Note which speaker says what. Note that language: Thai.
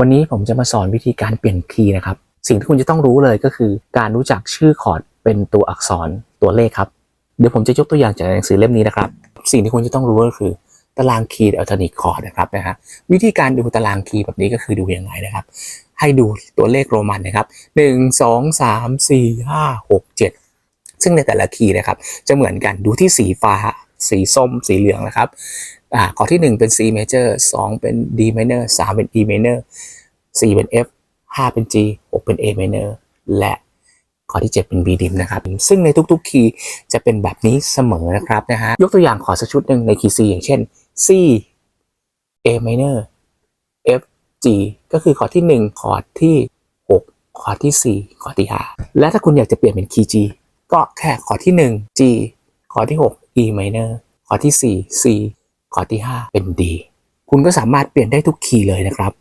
Speaker 1: วันนี้ผมจะมาสอนวิธีการเปลี่ยนคีย์นะครับ สิ่งที่คุณจะต้องรู้เลยก็คือ การรู้จักชื่อคอร์ดเป็นตัวอักษรตัวเลขครับ เดี๋ยวผมจะยกตัวอย่างจากหนังสือเล่มนี้นะครับ สิ่งที่คุณจะต้องรู้ก็คือตารางคีย์อัลเทอร์นทคอร์ดนะครับนะฮะวิธีการดูตารางคีย์แบบนี้ก็คือดูยังไงนะครับ ให้ดูตัวเลขโรมันนะครับหนึ่งสองสามสี่ห้าหกเจ็ดซึ่งในแต่ละคีย์นะครับ จะเหมือนกันดูที่สีฟ้า สีส้มสีเหลืองนะครับอ่าข้อที่ 1 เป็น C major 2 เป็น D minor 3 เป็น E minor 4 เป็น F 5 เป็น G 6 เป็น A minor และข้อที่ 7 เป็น B dim นะครับ ซึ่งในทุกๆ คีย์จะเป็นแบบนี้เสมอนะครับนะฮะยกตัวอย่างขอสักชุดหนึ่งในคีย์ C อย่างเช่น C A minor F G ก็คือคอร์ดที่1คอร์ดที่6คอร์ดที่4คอร์ดที่ 5 และถ้าคุณอยากจะเปลี่ยนเป็นคีย์ G ก็แค่คอร์ดที่ 1 G คอร์ดที่ 6 E minor คอร์ดที่4 C คอร์ดที่ 5 เป็น D คุณก็สามารถเปลี่ยนได้ทุกคีย์เลยนะครับ